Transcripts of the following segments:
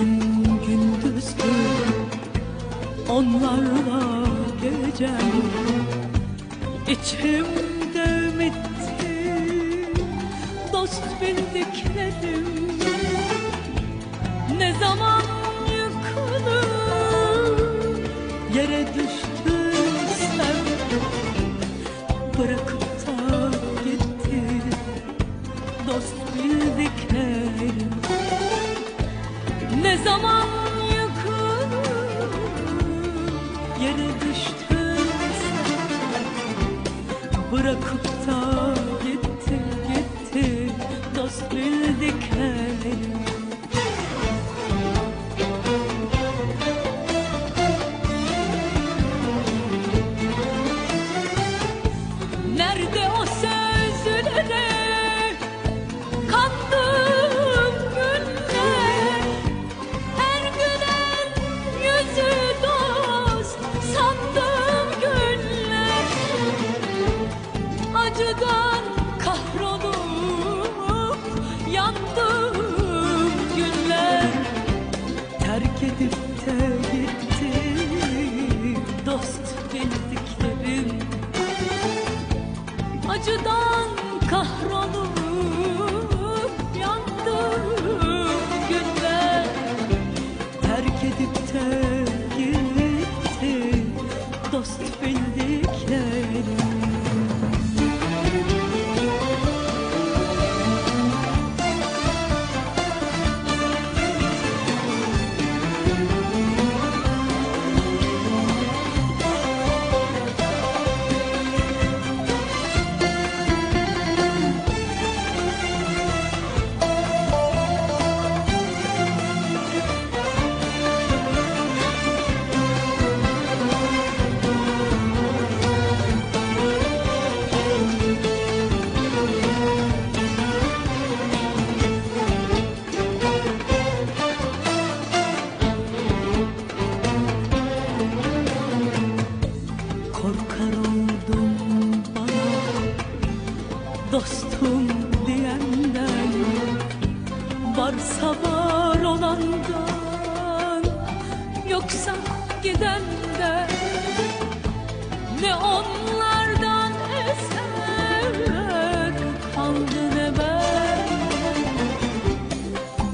Aydın gündüzdü Onlarla gecem İçimde ümitti Dost bildiklerim. Ne zaman yıkılır Yere düştüysem Bırakıp zaman yıkılır yere düştüyse Bırakıp da gitti gitti dost bildiklerim Nerede Acıdan kahrolup Korkar oldum bana dostum diyenden. Varsa var olandan yoksa gidenden. Ne onlardan eser kaldı ne ben.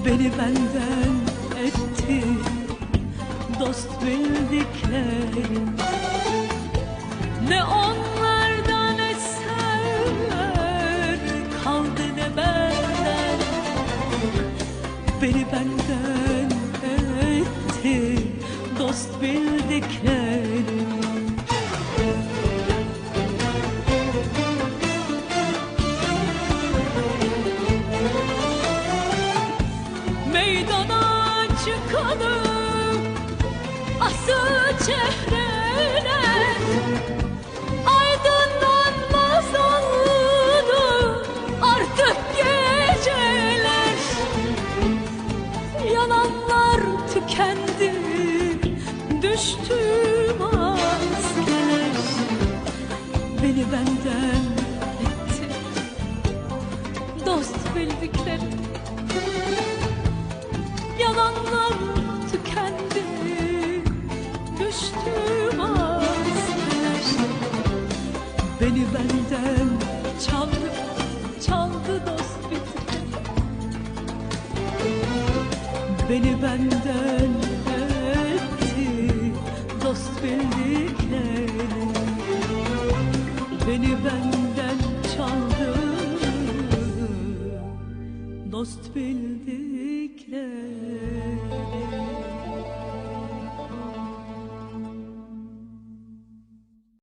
Beni benden etti dost bildiklerim ne onlardan eser kaldı ne benden. Beni benden etti dost bildiklerim. Meydana çıkalım asıl çehreler düştü maskeler Beni benden etti dost bildiklerim. Yalanlar tükendi. Düştü maskeler Beni benden çaldı, çaldı dost bitti Beni benden dost bildikler.